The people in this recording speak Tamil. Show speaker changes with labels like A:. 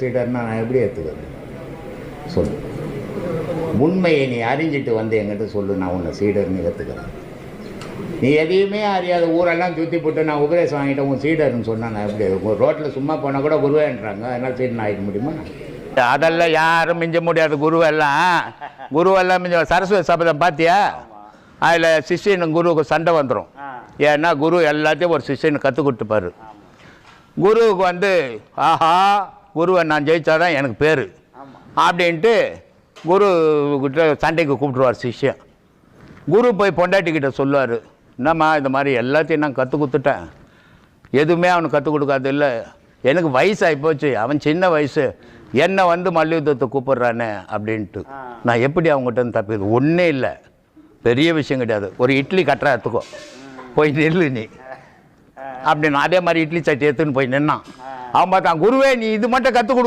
A: சீடர்னா நான் எப்படி ஏற்றுக்கிறது சொல்லு. உண்மையை நீ அறிஞ்சிட்டு வந்து என்கிட்ட சொல்லு நான் உன்னை சீடர்னு ஏற்றுக்கிறேன் நீ எதையுமே அறியாத ஊரெல்லாம் சுற்றி போட்டு நான் உபதேசம் வாங்கிட்டு உன் சீடர்னு சொன்னா நான் எப்படி ரோட்டில் சும்மா போனால் கூட குருவேன்றாங்க. அதனால் சீடன் ஆகிக்க முடியுமா? அதெல்லாம் யாரும் மிஞ்ச முடியாது குருவெல்லாம். குருவெல்லாம் மிஞ்ச சரஸ்வதி சபதம் பார்த்தியா அதில் சிஷ்யனும் குருவுக்கு சண்டை வந்துடும் ஏன்னா குரு எல்லாத்தையும் ஒரு சிஷ்யனுக்கு கற்றுக் கொடுத்துப்பாரு. குருவுக்கு வந்து ஆஹா குருவை நான் ஜெயிச்சாதான் எனக்கு பேர். அப்படின்ட்டு குரு கிட்ட சண்டைக்கு கூப்பிட்ருவார் சிஷ்யன். குரு போய் பொண்டாட்டிக்கிட்ட சொல்லுவார் என்னம்மா இந்த மாதிரி எல்லாத்தையும் நான் கற்றுக் கொடுத்துட்டேன். எதுவுமே அவனுக்கு கற்றுக் கொடுக்காது இல்லை. எனக்கு வயசாகி போச்சு. அவன் சின்ன வயசு. என்னை வந்து மல்யுத்தத்தை கூப்பிட்றானே அப்படின்ட்டு. நான் எப்படி அவங்ககிட்ட தப்பிது ஒன்றே இல்லை. பெரிய விஷயம் கிடையாது. ஒரு இட்லி கட்டுற எடுத்துக்கோ. போய் நில்லு நீ. அப்படின்னு அதே மாதிரி இட்லி சட்டி எடுத்துன்னு போய் நின்னான். அவன் பார்த்தான் குருவே நீ இது மட்டும் கற்றுக் கொடு.